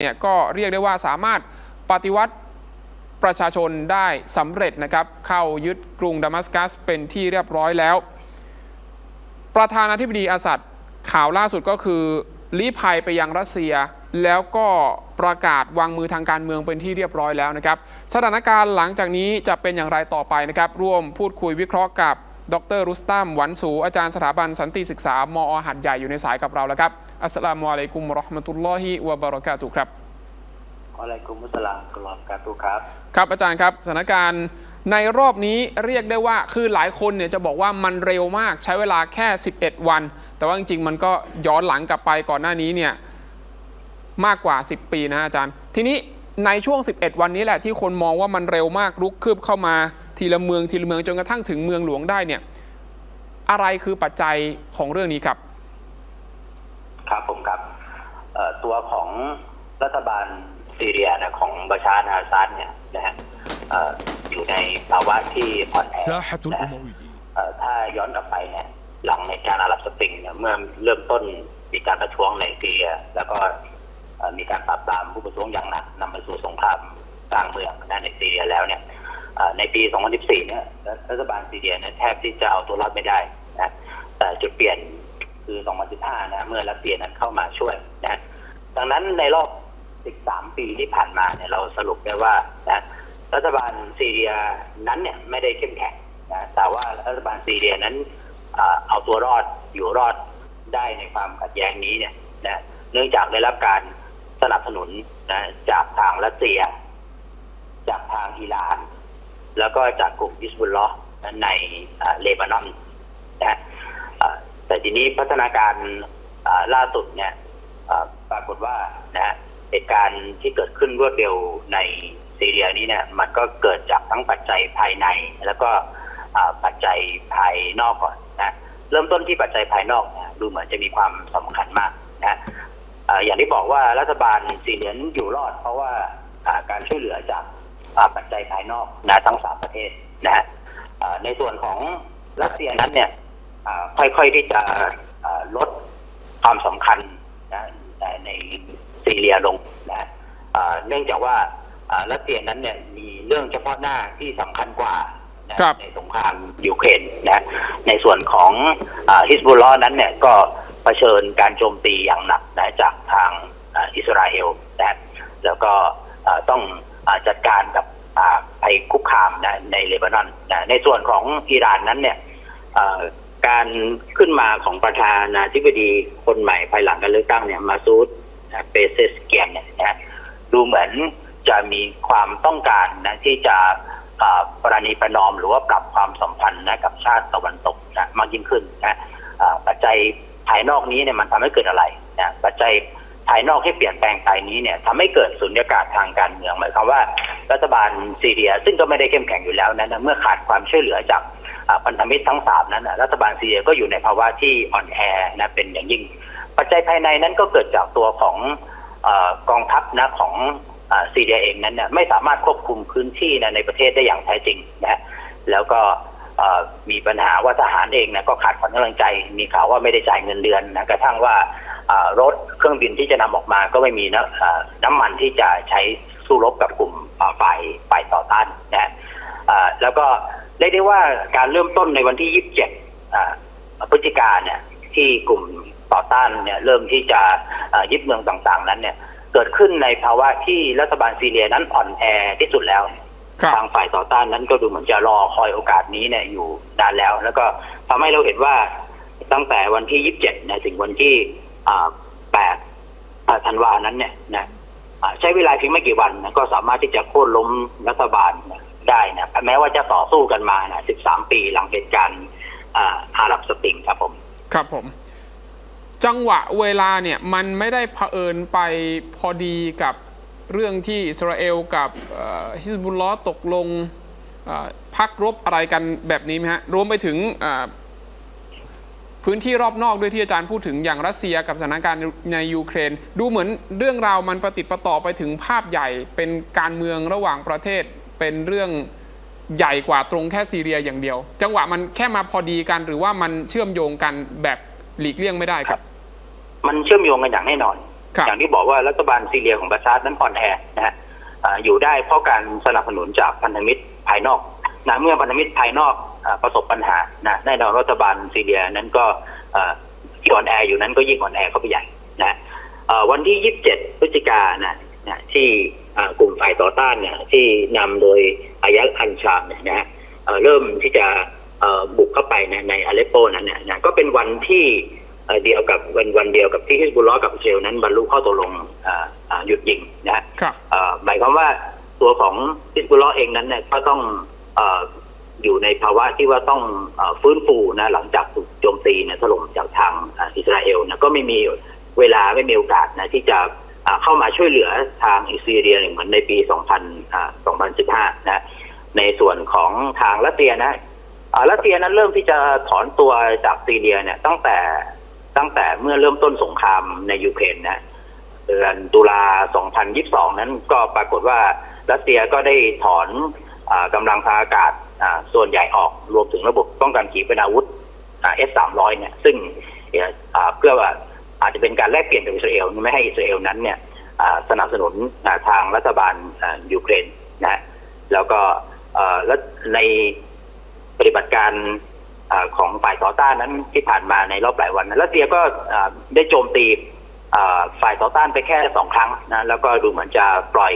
เนี่ยก็เรียกได้ว่าสามารถปฏิวัติประชาชนได้สำเร็จนะครับ เข้ายึดกรุงดามัสกัสเป็นที่เรียบร้อยแล้ว ประธานาธิบดีอาสัดข่าวล่าสุดก็คือลี้ภัยไปยังรัสเซีย แล้วก็ประกาศวางมือทางการเมืองเป็นที่เรียบร้อยแล้วนะครับ สถานการณ์หลังจากนี้จะเป็นอย่างไรต่อไปนะครับ ร่วมพูดคุยวิเคราะห์กับ ดรรุสตัมหวันสูอาจารย์สถาบันสันติศึกษามอหัดใหญ่อยู่ในสายกับเราแล้วครับ อัสสลามุอะลัยกุมวะเราะห์มะตุลลอฮิวะบะเราะกาตุฮ์ครับวะอะลัยกุมุสสลามกุลอฮ์กาตุครับ ครับอาจารย์ครับสถานการณ์ในรอบนี้เรียกได้ว่าคือหลายคนเนี่ยจะบอกว่ามันเร็วมากใช้เวลาแค่ 11 วัน แต่ว่าจริงๆ มันก็ย้อนหลังกลับไปก่อนหน้านี้เนี่ยมากกว่า 10 ปีนะฮะอาจารย์ ทีนี้ในช่วง 11 วันนี้แหละที่คนมองว่ามันเร็วมากลุกคืบเข้ามา ทีละเมืองทีละเมืองจนกระทั่งถึงเมืองหลวงได้เนี่ย อะไรคือปัจจัยของเรื่องนี้ครับ ครับผมครับตัวของรัฐบาลซีเรียนะของบาชาร์อาซัดเนี่ยนะฮะอยู่ในภาวะที่ผ่อนแอนะถ้าย้อนกลับไปเนี่ยหลังในการอาหรับสปริงเนี่ยเมื่อเริ่มต้นมีการประท้วงในซีเรีย แล้วก็มีการปราบปรามผู้ประท้วงอย่างหนักนำไปสู่สงครามกลางเมืองในซีเรียแล้วเนี่ย ในปี 2014 เนี่ยรัฐบาลซีเรียเนี่ยแทบที่จะเอาตัวรอดไม่ได้นะแต่จุดเปลี่ยนคือ 2015 นะเมื่อรัสเซียนั้นเข้ามาช่วยนะดังนั้นในรอบ 13 ปีที่ผ่านมาเนี่ยเราสรุปได้ว่านะรัฐบาลซีเรียนั้นเนี่ยไม่ได้เข้มแข็งนะแต่ว่ารัฐบาลซีเรียนั้นเอาตัวรอดอยู่รอดได้ในความขัดแย้งนี้เนี่ยนะเนื่องจากได้รับการสนับสนุนนะจากทางรัสเซีย จากทางอิหร่าน แล้วก็จากกลุ่มอิสบุลลอในเลบานอนนะแต่ทีนี้พัฒนาการล่าสุดเนี่ยปรากฏว่านะฮะเหตุการณ์ที่เกิดขึ้นรวดเร็วในซีเรียนี้เนี่ยมันก็เกิดจากทั้งปัจจัยภายใน แล้วก็ปัจจัยภายนอกก่อนนะเริ่มต้นที่ปัจจัยภายนอกเนี่ยดูเหมือนจะมีความสำคัญมากนะอ่าอย่างที่บอกว่ารัฐบาลซีเรียนอยู่รอด เพราะว่าการช่วยเหลือจาก ปัจจัยภายนอกนะทั้งสามประเทศนะฮะอ่าในส่วนของรัสเซียนั้นเนี่ยอ่าค่อยๆที่จะอ่าลดความสำคัญนะในในซีเรียลงนะอ่าเนื่องจากว่าอ่ารัสเซียนั้นเนี่ยมีเรื่องเฉพาะหน้าที่สำคัญกว่านะครับในสงครามยูเครนนะในส่วนของฮิสบุลลอนั้นเนี่ยก็เผชิญการโจมตีอย่างหนักนะจากทางอ่าอิสราเอลนะแล้วก็อ่าต้องอาจัดการกับอ่าภั ยคุกคามนะในเลบานอนนะในส่วนของอิหร่านนั้นเนี่ยการขึ้นมาของประธานาธิบดีคนใหม่ภายหลังการเลือกตั้งเนี่ยมาซูดนะเปเซสเกียนเนี่ยนะดูเหมือนจะมีความต้องการนะที่จะประนีประนอมหรือว่าปรับความสัมพันธ์นะกับชาติตะวันตกนะมากยิ่งขึ้นนะปัจจัยภายนอกนี้เนี่ยมันทำให้เกิดอะไรนะปัจจัย ภายนอกที่เปลี่ยนแปลงไปนี้เนี่ยทำให้เกิดสุญญากาศทางการเมืองหมายความว่ารัฐบาลซีเรีย ซึ่งก็ไม่ได้เข้มแข็งอยู่แล้วนั้นนะเมื่อขาดความช่วยเหลือจากพันธมิตรทั้งสามนั้นนะรัฐบาลซีเรียก็อยู่ในภาวะที่อ่อนแอนะเป็นอย่างยิ่ง ปัจจัยภายในนั้นก็เกิดจากตัวของอกองทัพนะของซีเรียเองนั้นไม่สามารถควบคุมพื้นที่นะในประเทศได้อย่างแท้จริงนะแล้วก็มีปัญหาว่าทหารเองนะก็ขาดความกำลังใจ มีข่าวว่าไม่ได้จ่ายเงินเดือนนะกระทั่งว่า รถเครื่องบินที่จะนำออกมาก็ไม่มีนะอ่าน้ำมันที่จะใช้สู้รบกับกลุ่มอ่าฝ่ายฝ่ายต่อต้านนะอ่าแล้วก็เรียกได้ว่าการเริ่มต้นในวันที่ 27อ่าพฤศจิกาเนี่ยที่กลุ่มต่อต้านเนี่ยเริ่มที่จะอ่ายึดเมืองต่างๆ นั้นเนี่ยเกิดขึ้นในภาวะที่รัฐบาลซีเรียนั้นอ่อนแอที่สุดแล้วครับทางฝ่ายต่อต้านนั้นก็ดูเหมือนจะรอคอยโอกาสนี้เนี่ยอยู่นานแล้ว แล้วก็ทำให้เราเห็นว่าตั้งแต่วันที่ 27เนี่ยถึงวันที่ 8ธันวานั้นเนี่ยนะใช้เวลาเพียงไม่กี่วันนะก็สามารถที่จะโค่นล้มรัฐบาลได้นะแม้ว่าจะต่อสู้กันมานะ13 ปีหลังเหตุการณ์อาหรับสปริงครับผม ครับผม จังหวะเวลาเนี่ยมันไม่ได้เผอิญไปพอดีกับเรื่องที่อิสราเอลกับฮิสบุลลอฮ์ตกลงพักรบอะไรกันแบบนี้ไหมฮะ รวมไปถึง พื้นที่รอบนอกด้วยที่อาจารย์พูดถึงอย่างรัสเซียกับสถานการณ์ในยูเครน ดูเหมือนเรื่องราวมันประติดประต่อไปถึงภาพใหญ่ เป็นการเมืองระหว่างประเทศเป็นเรื่องใหญ่กว่าตรงแค่ซีเรียอย่างเดียว จังหวะมันแค่มาพอดีกัน หรือว่ามันเชื่อมโยงกันแบบหลีกเลี่ยงไม่ได้ครับ มันเชื่อมโยงกันอย่างแน่นอนครับอย่างที่บอกว่ารัฐบาลซีเรียของบาชาร์นั้นอ่อนแอนะฮะอ่าอยู่ได้เพราะการสนับสนุนจากพันธมิตรภายนอกนะเมื่อพันธมิตรภายนอกอา ประสบปัญหานะแน่นอนรัฐบาลซีเรียนั้นก็อ่าที่อ่อนแออยู่นั้นก็ยิ่งอ่อนแอเข้าไปใหญ่นะเอ่อวันที่ 27 พฤศจิกายนนะนะที่อ่ากลุ่มฝ่ายต่อต้านเนี่ยที่นำโดยอายัดอันชามเนี่ยนะฮะเอ่อเริ่มที่จะเอ่อบุกเข้าไปในในอเลปโปนั้นเนี่ยนะก็เป็นวันที่เอ่อเดียวกับวันวันเดียวกับที่ฮิสบุลลอฮ์กับอิสราเอลนั้นบรรลุข้อตกลงอ่าอ่าหยุดยิงนะฮะครับเอ่อหมายความว่าตัวของฮิสบุลลอฮ์เองนั้นเนี่ยก็ต้องเอยู่ในภาวะที่ว่าต้องอฟื้นฟูนะหลังจากถูกโจมตีเนี่ยถล่มจากทางอิสราเอลนะก็ไม่มีเวลาไม่มีโอกาสนะที่จะเข้ามาช่วยเหลือทางอิสราเอลเหมือนในปี 2000 2015 นะในส่วนของทางรัสเซียนะรัสเซียนั้นเริ่มที่จะถอนตัวจากซีเรียเนี่ยตั้งแต่ตั้งแต่เมื่อเริ่มต้นสงครามในยูเครนนะเดือนตุลา 2022 นั้นก็ปรากฏว่ารัสเซียก็ได้ถอนอกำลังทางอากาศ ส่วนใหญ่ออกรวมถึงระบบป้องกันขีปนาวุธเอสสามร้อยเนี่ยซึ่งเพื่อว่าอาจจะเป็นการแลกเปลี่ยนกับอิสราเอลไม่ให้อิสราเอลนั้นเนี่ยสนับสนุนทางรัฐบาลยูเครนนะฮะแล้วก็แล้วในปฏิบัติการอของฝ่ายต่อต้านนั้นที่ผ่านมาในรอบหลายวันนะรัสเซียก็ได้โจมตีฝ่ายต่อต้านไปแค่สองครั้งนะแล้วก็ดูเหมือนจะปล่อย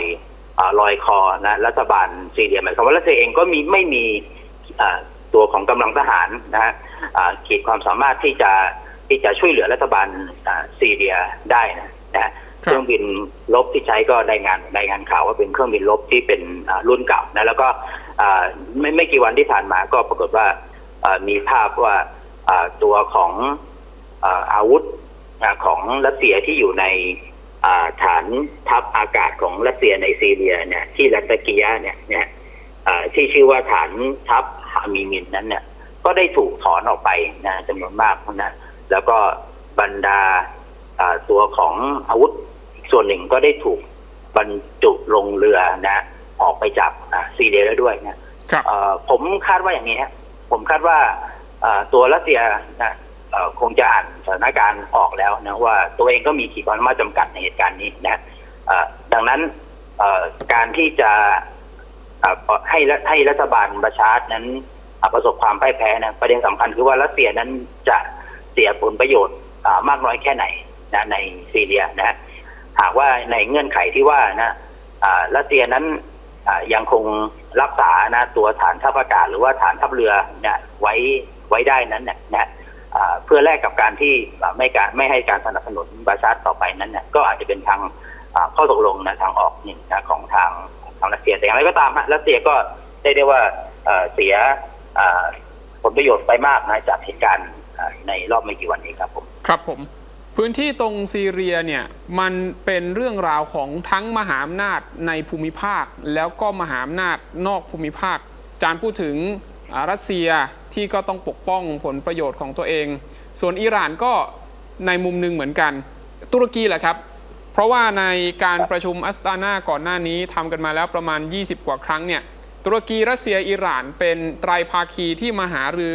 ลอยคอนะรัฐบาลซีเรียหมายความว่ารัสเซียเองก็มีไม่มีตัวของกำลังทหารนะฮะขีดความสามารถที่จะที่จะช่วยเหลือรัฐบาลซีเรียได้นะนะเครื่องบินลบที่ใช้ก็รายงานรายงานข่าวว่าเป็นเครื่องบินลบที่เป็นรุ่นเก่านะแล้วก็ไม่ไม่กี่วันที่ผ่านมาก็ปรากฏว่ามีภาพว่าตัวของอาวุธของรัสเซียที่อยู่ใน ฐานทัพอากาศของรัสเซียในซีเรียเนี่ยที่ลัตากิยาเนี่ยเนี่ยอ่าที่ชื่อว่าฐานทัพฮามีมินนั้นเนี่ยก็ได้ถูกถอนออกไปนะจำนวนมากนะแล้วก็บรรดาอ่าตัวของอาวุธอีกส่วนหนึ่งก็ได้ถูกบรรจุลงเรือนะ ออกไปจากอ่าซีเรียแล้วด้วยนะครับเอ่อผมคาดว่าอย่างนี้ฮะผมคาดว่าอ่าตัวรัสเซียนะเอ่อ คงจะอ่านสถานการณ์ออกแล้วนะว่าตัวเองก็มีขีดความสามารถจำกัดในเหตุการณ์นี้นะดังนั้นการที่จะให้ให้รัฐบาลประชาร์ตนั้นประสบความพ่ายแพ้นะประเด็นสำคัญคือว่ารัสเซียนั้นจะเสียผลประโยชน์มากน้อยแค่ไหนนะในซีเรียนะหากว่าในเงื่อนไขที่ว่านะรัสเซียนั้นยังคงรักษานะตัวฐานทัพอากาศหรือว่าฐานทัพเรือนะไว้ไว้ได้นั้นเนี่ยนะ เพื่อแลกกับการที่ไม่การไม่ให้การสนับสนุนบาชาร์ต่อไปนั้นเนี่ยก็อาจจะเป็นทางข้อตกลงนะทางออกหนึ่งนะของทางทางรัสเซียแต่อย่างไรก็ตามฮะรัสเซียก็ได้ได้ว่าเสียผลประโยชน์ไปมากนะจากเหตุการณ์ในรอบไม่กี่วันนี้ครับผมครับผมพื้นที่ตรงซีเรียเนี่ยมันเป็นเรื่องราวของทั้งมหาอำนาจในภูมิภาค แล้วก็มหาอำนาจนอกภูมิภาค จารย์พูดถึง รัสเซียที่ก็ต้องปกป้องผลประโยชน์ของตัวเอง ส่วนอิหร่านก็ในมุมหนึ่งเหมือนกัน ตุรกีแหละครับ เพราะว่าในการประชุมอัสตานาก่อนหน้านี้ทำกันมาแล้วประมาณ 20 กว่าครั้งเนี่ยตุรกีรัสเซียอิหร่าน เป็นไตรภาคีที่มาหารือ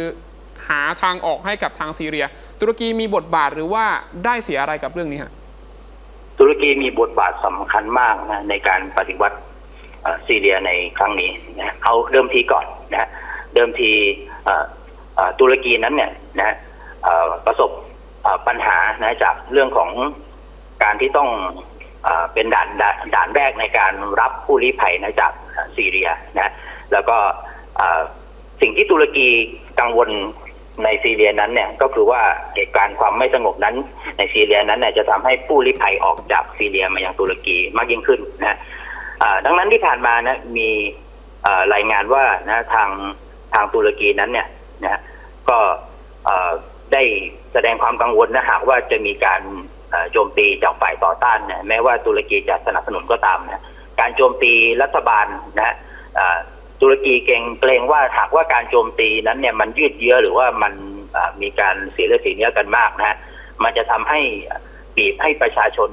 หาทางออกให้กับทางซีเรีย ตุรกีมีบทบาทหรือว่าได้เสียอะไรกับเรื่องนี้ฮะตุรกีมีบทบาทสำคัญมากนะในการปฏิวัติซีเรียในครั้งนี้นะเอาเดิมทีก่อนนะ เดิมทีตุรกีนั้นเนี่ยนะประสบปัญหานะจากเรื่องของการที่ต้องเอ่อเป็นด่านด่านแรกในการรับผู้ลี้ภัยนะจากซีเรียนะแล้วก็สิ่งที่ตุรกีกังวลในซีเรียนั้นเนี่ยก็คือว่าเหตุการณ์ความไม่สงบนั้น ในซีเรียนั้นเนี่ยจะทำให้ผู้ลี้ภัยออกจากซีเรียมายังตุรกีมากยิ่งขึ้นนะดังนั้นที่ผ่านมานะมีรายงานว่านะทาง ทางตุรกีนั้นเนี่ยนะก็ได้แสดงความกังวลนะหากว่าจะมีการโจมตีจากฝ่ายต่อต้านเนี่ยแม้ว่าตุรกีจะสนับสนุนก็ตามนะการโจมตีรัฐบาลนะตุรกีเกรงเกรงว่าหากว่าการโจมตีนั้นเนี่ยมันยืดเยื้อหรือว่ามันมีการเสียเลือดเสียเนื้อกันมากนะฮะมันจะทำให้บีบให้ประชาชน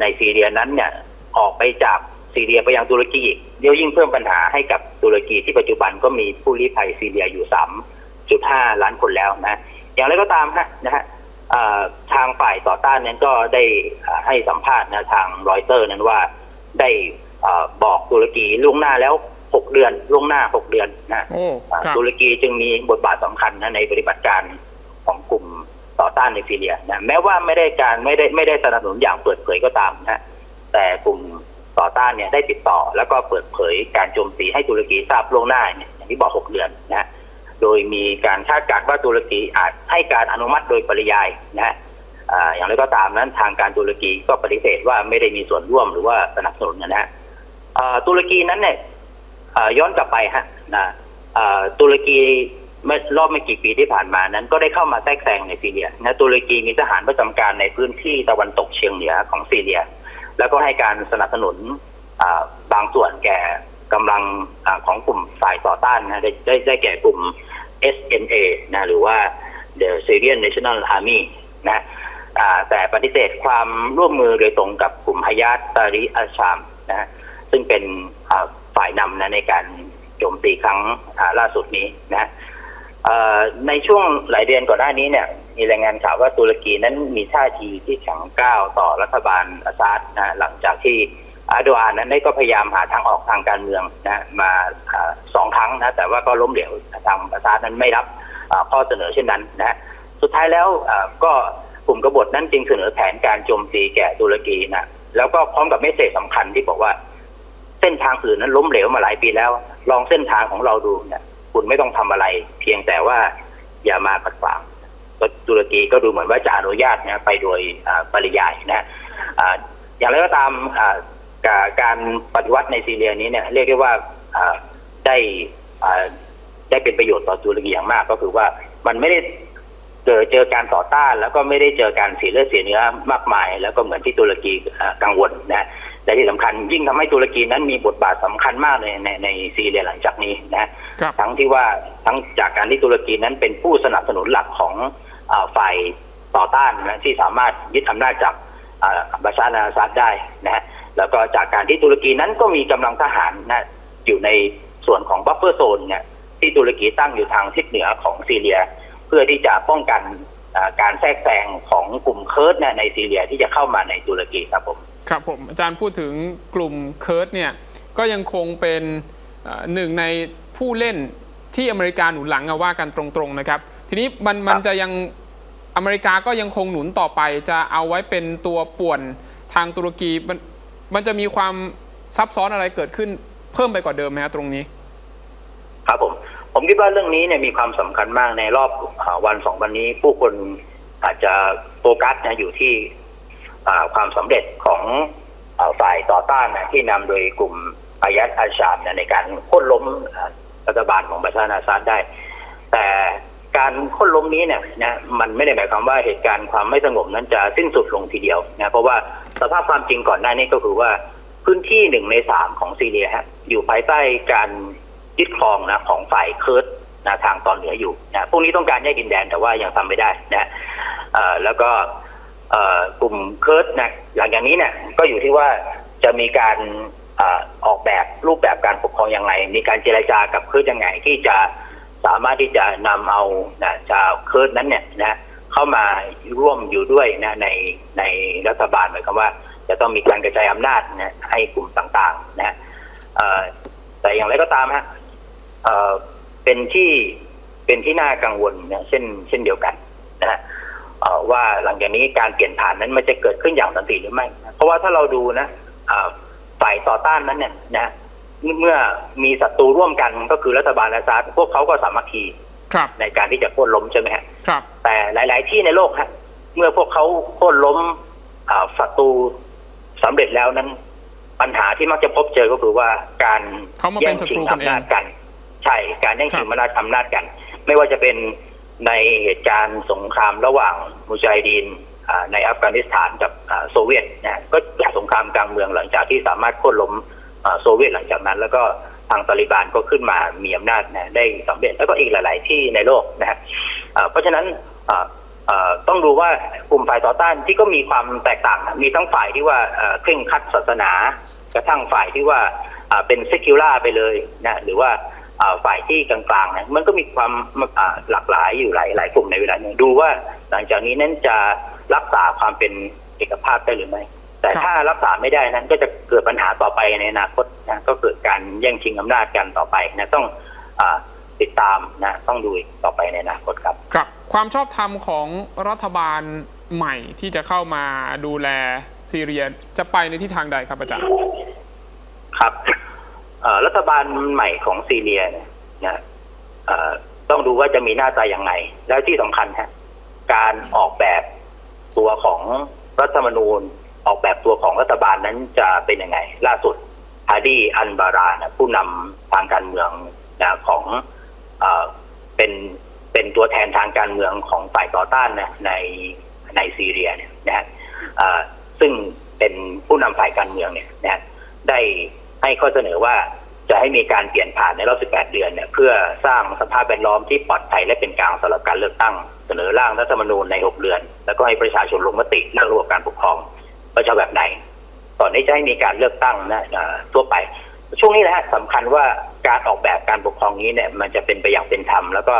ในซีเรียนั้นเนี่ยออกไปจาก ซีเรียไปยังตุรกีอีกเดี๋ยวยิ่งเพิ่มปัญหาให้กับตุรกีที่ปัจจุบันก็มีผู้ลี้ภัยซีเรียอยู่3.5ล้านคนแล้วนะ อย่างไรก็ตามฮะนะฮะอ่าทางฝ่ายต่อต้านนั้นก็ได้อ่าให้สัมภาษณ์นะทางรอยเตอร์นั้นว่าได้อ่าบอกตุรกีล่วงหน้าแล้วหกเดือนล่วงหน้าหกเดือนนะโอ้อ่าครับตุรกีจึงมีบทบาทสำคัญนะในปฏิบัติการของกลุ่มต่อต้านในซีเรียนะแม้ว่าไม่ได้การไม่ได้ไม่ได้สนับสนุนอย่างเปิดเผยก็ตามนะแต่กลุ่ม ต่อต้านเนี่ยได้ติดต่อแล้วก็เปิดเผยการโจมตีให้ตุรกีทราบล่วงหน้าเนี่ยอย่างที่บอกหกเดือนนะโดยมีการคาดการณ์ว่าตุรกีอาจให้การอนุมัติโดยปริยายนะอ่าอย่างไรก็ตามนั้นทางการตุรกีก็ปฏิเสธว่าไม่ได้มีส่วนร่วมหรือว่าสนับสนุนนะฮะตุรกีนั้นเนี่ยย้อนกลับไปฮะนะตุรกีเมื่อรอบไม่กี่ปีที่ผ่านมานั้นก็ได้เข้ามาแทรกแซงในซีเรียนะตุรกีมีทหารประจำการในพื้นที่ตะวันตกเฉียงเหนือของซีเรีย แล้วก็ให้การสนับสนุนบางส่วนแก่กำลังอของกลุ่มฝ่ายต่อต้านนะได้ได้ได้แก่กลุ่ม SNA นะหรือว่า The Syrian National Army นะแต่ปฏิเสธความร่วมมือโดยตรงกับกลุ่มฮายาตตาริอัลชามนะซึ่งเป็นฝ่ายนำนะในการโจมตีครั้งล่าสุดนี้นะในช่วงหลายเดือนก่อนหน้านี้เนี่ย มีรายงานข่าวว่าตุรกีนั้นมีท่าทีที่แข็งก้าวต่อรัฐบาลอาซาดนะหลังจากที่อาโดวานนั้นได้ก็พยายามหาทางออกทางการเมืองนะมาสองครั้งนะแต่ว่าก็ล้มเหลวทางอาซาดนั้นไม่รับข้อเสนอเช่นนั้นนะสุดท้ายแล้วก็กลุ่มกบฏนั้นจึงเสนอแผนการโจมตีแก่ตุรกีนะแล้วก็พร้อมกับเมสเซจสำคัญที่บอกว่า เส้นทางอื่นนั้นล้มเหลวมาหลายปีแล้ว ลองเส้นทางของเราดูเนี่ยคุณไม่ต้องทำอะไร เพียงแต่ว่าอย่ามาขัดขวาง ตุรกีก็ดูเหมือนว่าจะอนุญาตนะไปโดยอ่าปริยายนะอ่าอย่างไรก็ตามอ่าการการปฏิวัติในซีเรียนี้เนี่ยเรียกได้ว่าอ่าได้อ่าได้เป็นประโยชน์ต่อตุรกีอย่างมาก ก็คือว่ามันไม่ได้เจอเจอการต่อต้าน แล้วก็ไม่ได้เจอการเสียเลือดเสียเนื้อมากมาย แล้วก็เหมือนที่ตุรกีอ่ากังวลนะและที่สำคัญยิ่งทำให้ตุรกีนั้นมีบทบาทสำคัญมากในในในซีเรียหลังจากนี้นะครับทั้งที่ว่าทั้งจากการที่ตุรกีนั้นเป็นผู้สนับสนุนหลักของอา ฝ่ายต่อต้านนะที่สามารถยึดอำนาจจากอ่าบาชาอาซัดได้นะฮะแล้วก็จากการที่ตุรกีนั้นก็มีกำลังทหารนะอยู่ในส่วนของบัฟเฟอร์โซนเนี่ยที่ตุรกีตั้งอยู่ทางทิศเหนือของซีเรีย เพื่อที่จะป้องกันการแทรกแซงของกลุ่มเคิร์ดในซีเรียที่จะเข้ามาในตุรกีครับผมครับผมอาจารย์พูดถึงกลุ่มเคิร์ดเนี่ยก็ยังคงเป็นหนึ่งในผู้เล่นที่อเมริกาหนุนหลังเอะว่ากันตรงๆนะครับ ทีนี้มันมันจะยังอเมริกาก็ยังคงหนุนต่อไป จะเอาไว้เป็นตัวป่วนทางตุรกีมันมันจะมีความซับซ้อนอะไรเกิดขึ้นเพิ่มไปกว่าเดิมไหมฮะตรงนี้ ครับผมผมคิดว่าเรื่องนี้เนี่ยมีความสำคัญมากในรอบอวันสองวันนี้ ผู้คนอาจจะโฟกัสนะอยู่ที่ความสำเร็จของฝ่ายต่อต้านนะที่นำโดยกลุ่มอายัดอัลชามนะในการโค่นล้มรัฐบาลของบาชาร์อาซาดได้ แต่ การค่นล้มนี้เนี่ยนะมันไม่ได้หมายความว่าเหตุการณ์ความไม่สงบนั้นจะสิ้นสุดลงทีเดียวนะเพราะว่าสภาพความจริงก่อนหน้านี้ก็คือว่าพื้นที่หนึ่งในสามของซีเรียฮะอยู่ภายใต้การยึดครองนะของฝ่ายเคิร์ดนะทางตอนเหนืออยู่นะพวกนี้ต้องการแยกดินแดนแต่ว่ายังทำไม่ได้นะแล้วก็กลุ่มเคิร์ดนะหลังจากนี้เนี่ยก็อยู่ที่ว่าจะมีการออกแบบรูปแบบการปกครองอยังไงมีการเจรจากับเคิร์ดยังไงที่จะ สามารถที่จะนำเอานะชาวเคิร์ดนั้นเนี่ยนะเข้ามาร่วมอยู่ด้วยนะในในรัฐบาลหมายความว่า จะต้องมีการกระจายอำนาจนะให้กลุ่มต่างๆนะแต่อย่างไรก็ตามฮะเป็นที่เป็นที่น่ากังวลนะเช่นเช่นเดียวกันนะฮะว่าหลังจากนี้การเปลี่ยนผ่านนั้นมันจะเกิดขึ้นอย่างสันติหรือไม่ เพราะว่าถ้าเราดูนะฝ่ายต่อต้านนั้นเนี่ยนะ เมื่อมีศัตรูร่วมกันก็คือรัฐบาลอาซาดพวกเขาก็สามัคคีครับในการที่จะโค่นล้มใช่ไหมฮะครับแต่หลาย ๆ ที่ในโลกฮะเมื่อพวกเขาโค่นล้มอ่าศัตรูสำเร็จแล้วนั้น ปัญหาที่มักจะพบเจอก็คือว่าการเขามาแย่เป็นงศัชิตรูงกันเออำนางจกัน ใช่การแย่งชิงอำนาจอำนาจกัน ไม่ว่าจะเป็นในเหตุการณ์สงครามระหว่างมุจาฮิดีนอ่าในอัฟกานิสถานกับอ่าโซเวียตนะก็จากสงครามกลางเมืองหลังจากที่สามารถโค่นล้มอ่า โซเวียตหลังจากนั้น แล้วก็ทางตาลิบานก็ขึ้นมามีอำนาจนะได้สำเร็จแล้วก็อีกหลาย ๆ ที่ในโลกนะฮะเพราะฉะนั้นต้องดูว่ากลุ่มฝ่ายต่อต้านที่ก็มีความแตกต่าง มีทั้งฝ่ายที่ว่าเคร่งคัดศาสนา กระทั่งฝ่ายที่ว่าเป็นเซคิวล่าไปเลยนะหรือว่าฝ่ายที่กลางๆนะมันก็มีความหลากหลายอยู่หลายหลายกลุ่มในเวลานี้ดูว่าหลังจากนี้นั้นจะรักษาความเป็นเอกภาพได้หรือไม่ แต่ครับถ้ารักษาไม่ได้นั้นก็จะเกิดปัญหาต่อไปในอนาคตนะก็เกิดการแย่งชิงอำนาจกันต่อไปนะต้องอาติดตามนะต้องดูอีกต่อไปในอนาคตครับ ครับ ความชอบธรรมของรัฐบาลใหม่ที่จะเข้ามาดูแลซีเรียจะไปในทิศทางใดครับอาจารย์ครับเอ่อรัฐบาลใหม่ของซีเรียเนี่ยนะเอ่อต้องดูว่าจะมีหน้าตาอย่างไง แล้วที่สำคัญฮะการออกแบบตัวของรัฐธรรมนูญ ออกแบบตัวของรัฐบาลนั้นจะเป็นยังไง ล่าสุดฮาดีอันบารานะผู้นำทางการเมืองนะของเอเป็นเป็นตัวแทนทางการเมืองของฝ่ายต่อต้านนะในในซีเรียเนี่ยนะฮะซึ่งเป็นผู้นำฝ่ายการเมืองเนี่ยนะได้ให้ข้อเสนอว่าจะให้มีการเปลี่ยนผ่านในรอบ 18 เดือนเนี่ยเพื่อสร้างสภาพแวดล้อมที่ปลอดภัยและเป็นกลางสำหรับการเลือกตั้ง เสนอร่างรัฐธรรมนูญใน 6 เดือน แล้วก็ให้ประชาชนลงมติเรื่องระบบการปกครอง จะแบบไหน ก่อนที่จะให้มีการเลือกตั้งนะทั่วไป ช่วงนี้นะฮะสำคัญว่าการออกแบบการปกครองนี้เนี่ย มันจะเป็นไปอย่างเป็นธรรม แล้วก็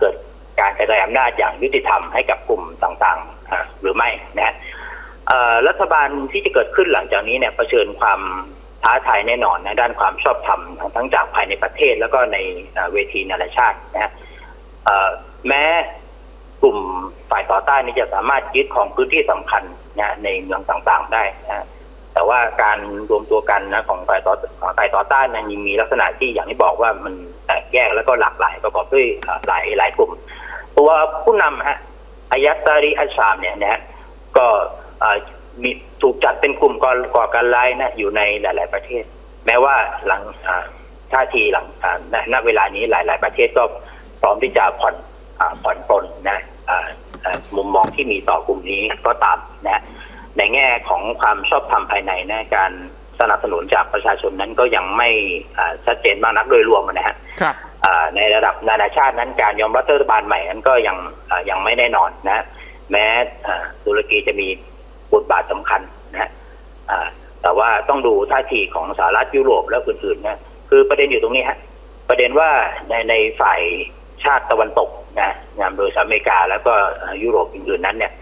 เกิดการกระจายอำนาจอย่างยุติธรรมให้กับกลุ่มต่างๆ หรือไม่นะฮะรัฐบาลที่จะเกิดขึ้นหลังจากนี้เนี่ยเผชิญความท้าทายแน่นอนในะด้านความชอบธรรมทั้งจากภายในประเทศแล้วก็ในเวทีนานาชาตินะฮะแม้กลุ่มฝ่ายต่อต้านนี้จะสามารถยึดของพื้นที่สำคัญ นะในเมืองต่างๆได้นะฮะแต่ว่าการรวมตัวกันนะของฝ่ายต่อของฝ่ายต่อต้านนั้นยังมีลักษณะที่อย่างที่บอกว่ามันแตกแยกแล้วก็หลากหลายประกอบด้วยหลายหลายกลุ่ม ตัวผู้นำฮะอายัตตาริอัชชามเนี่ยนะฮะก็มีถูกจัดเป็นกลุ่มก่อก่อการร้ายนะอยู่ในหลาย ๆประเทศ แม้ว่าหลังอ่าท่าทีหลังณเวลานี้หลาย ๆ ประเทศก็พร้อมที่จะผ่อนผ่อนปลนนะ มุมมองที่มีต่อกลุ่มนี้ก็ตามนะฮะในแง่ของความชอบธรรมภายในนะการสนับสนุนจากประชาชนนั้นก็ยังไม่อ่าชัดเจนมากนักโดยรวมนะฮะครับอ่าในระดับนานาชาตินั้นการยอมรับรัฐบาลใหม่นั้นก็ยังอ่ายังไม่แน่นอนนะ แม้อ่าตุรกีจะมีบทบาทสำคัญนะฮะอ่าแต่ว่าต้องดูท่าทีของสหรัฐยุโรปและอื่นๆนะคือประเด็นอยู่ตรงนี้ฮะประเด็นว่าในในฝ่ายชาติตะวันตก นะนำโดยสหรัฐอเมริกาแล้วก็ยุโรปอื่นๆนั้นเนี่ย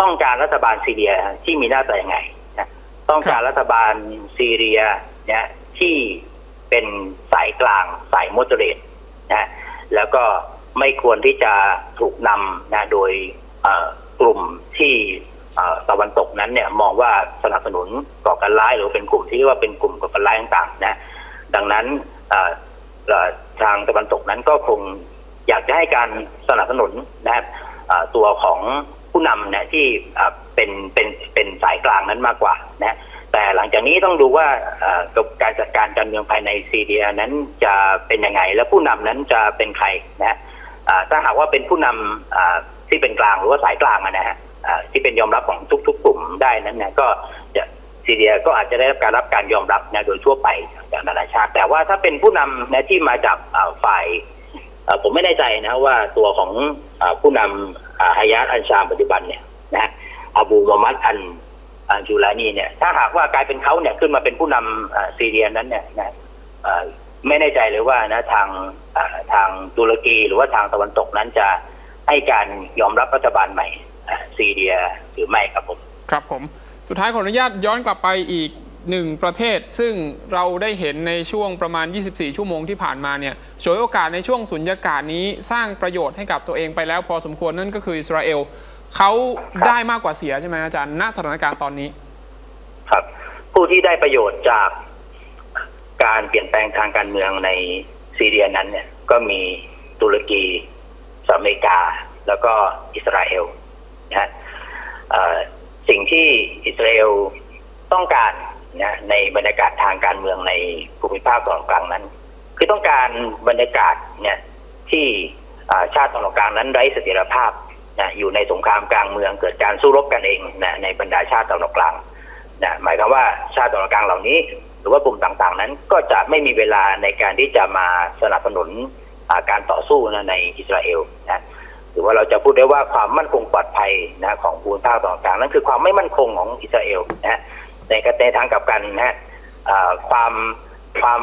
ต้องการรัฐบาลซีเรียที่มีหน้าตายังไงนะต้องการรัฐบาลซีเรียเนี่ยที่เป็นสายกลางสายโมเดเรตนะแล้วก็ไม่ควรที่จะถูกนำนะโดยกลุ่มที่ตะวันตกนั้นเนี่ยมองว่าสนับสนุนก่อการร้ายหรือเป็นกลุ่มที่เรียกว่าเป็นกลุ่มก่อการร้ายต่างๆนะดังนั้นทางตะวันตกนั้นก็คง ให้การสนับสนุนนะเอ่อตัวของผู้นำนะที่เอ่เป็นเป็นเป็นสายกลางนั้นมากกว่านะแต่หลังจากนี้ต้องดูว่าการจัดการการเมืองภายในซีเรียนั้นจะเป็นยังไง และผู้นำนั้นจะเป็นใครนะถ้าหากว่าเป็นผู้นำอ่าที่เป็นกลางหรือว่าสายกลางนะฮะที่เป็นยอมรับของทุก ๆ กลุ่มได้นั้นนะก็จะซีเรียก็อาจจะได้รับการรับการยอมรับนะโดยทั่วไปจากนานาชาติ แต่ว่าถ้าเป็นผู้นำนะที่มาจากฝ่าย ผมไม่แน่ใจนะว่าตัวของอผู้นำฮายาตอันชามปัจจุบันเนี่ยนะอาบูมอมัดอันอ่าจูลานีเนี่ย ถ้าหากว่ากลายเป็นเขาเนี่ยขึ้นมาเป็นผู้นำซีเรียนั้นเนี่ยนะไม่แน่ใจเลยว่านะทางทางตุรกีหรือว่าทางตะวันตกนั้นจะให้การยอมรับรัฐบาลใหม่ซีเรียหรือไม่ครับผม ครับผม สุดท้ายขออนุญาตย้อนกลับไปอีก หนึ่งประเทศซึ่งเราได้เห็นในช่วงประมาณ 24 ชั่วโมงที่ผ่านมาเนี่ยฉวยโอกาสในช่วงสุญญากาศนี้สร้างประโยชน์ให้กับตัวเองไปแล้วพอสมควรนั่นก็คืออิสราเอลเขาได้มากกว่าเสียใช่ไหมอาจารย์ณสถานการณ์ตอนนี้ ครับ ผู้ที่ได้ประโยชน์จากการเปลี่ยนแปลงทางการเมืองในซีเรียนั้นเนี่ย ก็มีตุรกีสหรัฐอเมริกา แล้วก็อิสราเอลนะฮะสิ่งที่อิสราเอลต้องการ นะในบรรยากาศทางการเมืองในภูมิภาคตะวันออกกลางนั้น คือต้องการบรรยากาศเนี่ยที่ชาติตะวันออกกลางนั้นไร้เสถียรภาพนะอยู่ในสงครามกลางเมืองเกิดการสู้รบกันเองนะในบรรดาชาติตะวันออกกลางนะหมายความว่าชาติตะวันออกกลางเหล่านี้ หรือว่ากลุ่มต่างๆ นั้นก็จะไม่มีเวลาในการที่จะมาสนับสนุนการต่อสู้นะในอิสราเอลนะหรือว่าเราจะพูดได้ว่าความมั่นคงปลอดภัยนะของภูมิภาคตะวันออกกลางๆ นั้นคือความไม่มั่นคงของอิสราเอลนะ ในกระในทางกลับกันนะฮะความความ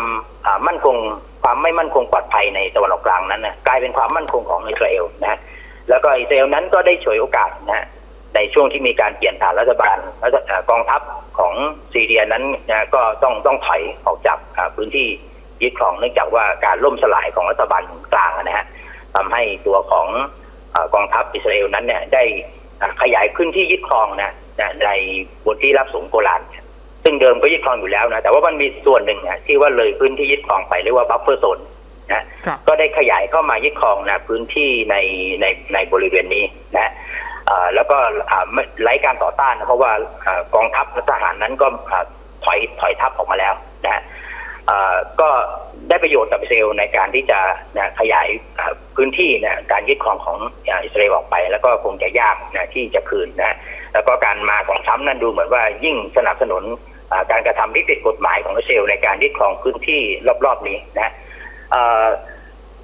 มั่นคง ความไม่มั่นคงปลอดภัยในตะวันออกกลางนั้นนะกลายเป็นความมั่นคงของอิสราเอลนะฮะแล้วก็อิสราเอลนั้นก็ได้ฉวยโอกาสนะฮะในช่วงที่มีการเปลี่ยนผ่านรัฐบาลแล้วกองทัพของซีเรียนั้นนะก็ต้องต้องถอยออกจากพื้นที่ยึดครองเนื่องจากว่าการล่มสลายของรัฐบาลกลางนะฮะทำให้ตัวของอกองทัพอิสราเอลนั้นเนี่ยได้ขยายพื้นที่ยึดครองนะ นะในบนที่รับสูงโกลานซึ่งเดิมก็ยึดครองอยู่แล้วนะแต่ว่ามันมีส่วนหนึ่งนะที่ว่าเลยพื้นที่ยึดครองไปเรียกว่าบัฟเฟอร์โซนนะครับก็ได้ขยายเข้ามายึดครองนะพื้นที่ในในในบริเวณนี้นะเอ่อแล้วก็อ่าไม่ไร้การต่อต้านนะเพราะว่าอ่ากองทัพและทหารนั้นก็อ่าถอยถอยทัพออกมาแล้วนะเอ่อก็ได้ประโยชน์กับอิสราเอลในการที่จะนะขยายอ่าพื้นที่นะการยึดครองของอ่าอิสราเอลออกไป แล้วก็คงจะยากนะที่จะคืนนะ แล้วก็การมาของทรัมป์นั้นดูเหมือนว่ายิ่งสนับสนุนการกระทำที่ผิดกฎหมายของอิสราเอลในการยึดครองพื้นที่รอบๆนี้นะ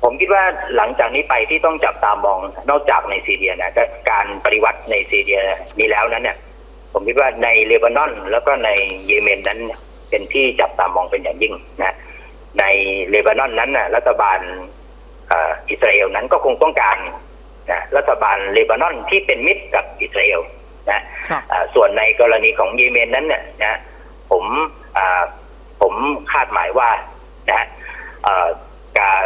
ผมคิดว่าหลังจากนี้ไปที่ต้องจับตามองนอกจากในซีเรียนะการปฏิวัติในซีเรียนี้แล้วนั้นเนี่ยผมคิดว่าในเลบานอน แล้วก็ในเยเมนนั้นเป็นที่จับตามองเป็นอย่างยิ่งนะในเลบานอนนั้นนะรัฐบาลอิสราเอลนั้นก็คงต้องการนะรัฐบาลเลบานอนที่เป็นมิตรกับอิสราเอล นะครับอ่าส่วนในกรณีของเยเมนนั้นเนี่ยนะผมอ่าผมคาดหมายว่านะเอ่อการ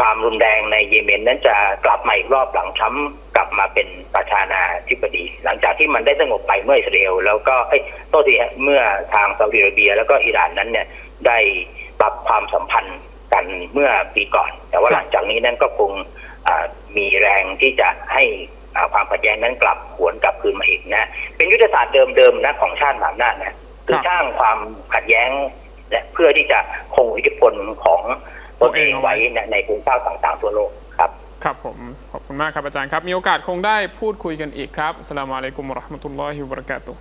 ความรุนแรงในเยเมนนั้นจะกลับมาอีกรอบหลังทรัมป์กลับมาเป็นประธานาธิบดี หลังจากที่มันได้สงบไปเมื่ออิสราเอลแล้วก็เอ้ยโทษทีฮะเมื่อทางซาอุดิอาระเบีย แล้วก็อิหร่านนั้นเนี่ยได้ปรับความสัมพันธ์กันเมื่อปีก่อน แต่ว่าครับหลังจากนี้นั้นก็คงอ่ามีแรงที่จะให้อ่า ความขัดแย้งนั้นกลับหวนกลับคืนมาอีกนะ เป็นยุทธศาสตร์เดิมๆนะของชาติมหาอำนาจนะคือสร้างความขัดแย้งและเพื่อที่จะคงอิทธิพลของตนเองไว้ในในภูมิภาคต่างๆ ทั่วโลกครับ ครับผม ขอบคุณมากครับอาจารย์ครับ มีโอกาสคงได้พูดคุยกันอีกครับอัสสลามุอะลัยกุมวะเราะห์มะตุลลอฮิวะบะเราะกาตุฮ์